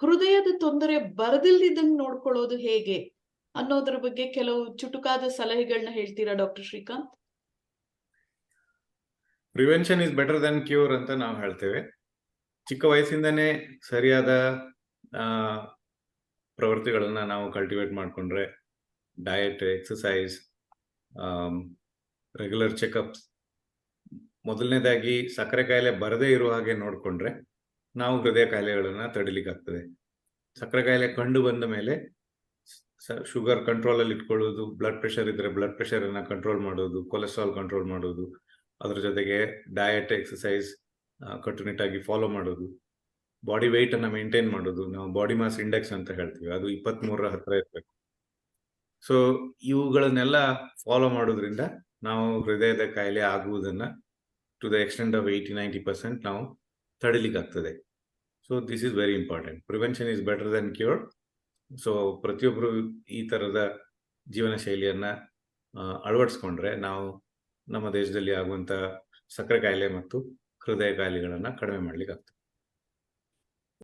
ಹೃದಯದ ತೊಂದರೆ ಬರದಿಲ್ದಿದ್ದಂಗೆ ನೋಡ್ಕೊಳ್ಳೋದು ಹೇಗೆ ಅನ್ನೋದ್ರ ಬಗ್ಗೆ ಕೆಲವು ಚುಟುಕಾದ ಸಲಹೆಗಳನ್ನ ಹೇಳ್ತೀರಾ doctor Srikanth? Prevention is better than cure ಅಂತ ನಾವು ಹೇಳ್ತೇವೆ. ಚಿಕ್ಕ ವಯಸ್ಸಿಂದನೇ ಸರಿಯಾದ ಪ್ರವೃತ್ತಿಗಳನ್ನ ನಾವು ಕಲ್ಟಿವೇಟ್ ಮಾಡಿಕೊಂಡ್ರೆ ಡಯಟ್ ಎಕ್ಸಸೈಸ್ ರೆಗ್ಯುಲರ್ ಚೆಕಪ್ಸ್ ಮೊದಲನೇದಾಗಿ ಸಕ್ಕರೆ ಕಾಯಿಲೆ ಬರದೇ ಇರುವ ಹಾಗೆ ನೋಡಿಕೊಂಡ್ರೆ ನಾವು ಹೃದಯ ಕಾಯಿಲೆಗಳನ್ನ ತಡಿಲಿಕ್ಕಾಗ್ತದೆ. ಸಕ್ಕರೆ ಕಾಯಿಲೆ ಕಂಡು ಬಂದ ಮೇಲೆ ಶುಗರ್ ಕಂಟ್ರೋಲ್ ಅಲ್ಲಿ ಇಟ್ಕೊಳ್ಳೋದು, ಬ್ಲಡ್ ಪ್ರೆಷರ್ ಇದ್ರೆ ಬ್ಲಡ್ ಪ್ರೆಷರ್ ಅನ್ನ ಕಂಟ್ರೋಲ್ ಮಾಡೋದು, ಕೊಲೆಸ್ಟ್ರಾಲ್ ಕಂಟ್ರೋಲ್ ಮಾಡೋದು, ಅದ್ರ ಜೊತೆಗೆ ಡಯಟ್ ಎಕ್ಸಸೈಸ್ ಕಟ್ಟುನಿಟ್ಟಾಗಿ ಫಾಲೋ ಮಾಡೋದು, ಬಾಡಿ ವೆಯ್ಟ್ ಅನ್ನ ಮೇಂಟೈನ್ ಮಾಡೋದು, ನಾವು ಬಾಡಿ ಮಾಸ್ ಇಂಡೆಕ್ಸ್ ಅಂತ ಹೇಳ್ತೀವಿ, ಅದು ಇಪ್ಪತ್ತ್ ಮೂರರ ಹತ್ರ ಇರಬೇಕು. ಸೊ, ಇವುಗಳನ್ನೆಲ್ಲ ಫಾಲೋ ಮಾಡೋದ್ರಿಂದ ನಾವು ಹೃದಯದ ಕಾಯಿಲೆ ಆಗುವುದನ್ನ to the extent of eighty, ninety percent ನಾವು ತಡಿಲಿಕ್ಕಾಗ್ತದೆ. So this is very important prevention is better than cure so ಪ್ರತಿಯೊಬ್ಬರು ಈ ಥರದ ಜೀವನ ಶೈಲಿಯನ್ನ ಅಳವಡಿಸ್ಕೊಂಡ್ರೆ ನಾವು ನಮ್ಮ ದೇಶದಲ್ಲಿ ಆಗುವಂತ ಸಕ್ಕರೆ ಕಾಯಿಲೆ ಮತ್ತು ಹೃದಯ ಕಾಯಿಲೆಗಳನ್ನ ಕಡಿಮೆ ಮಾಡ್ಲಿಕ್ಕೆ ಆಗ್ತದೆ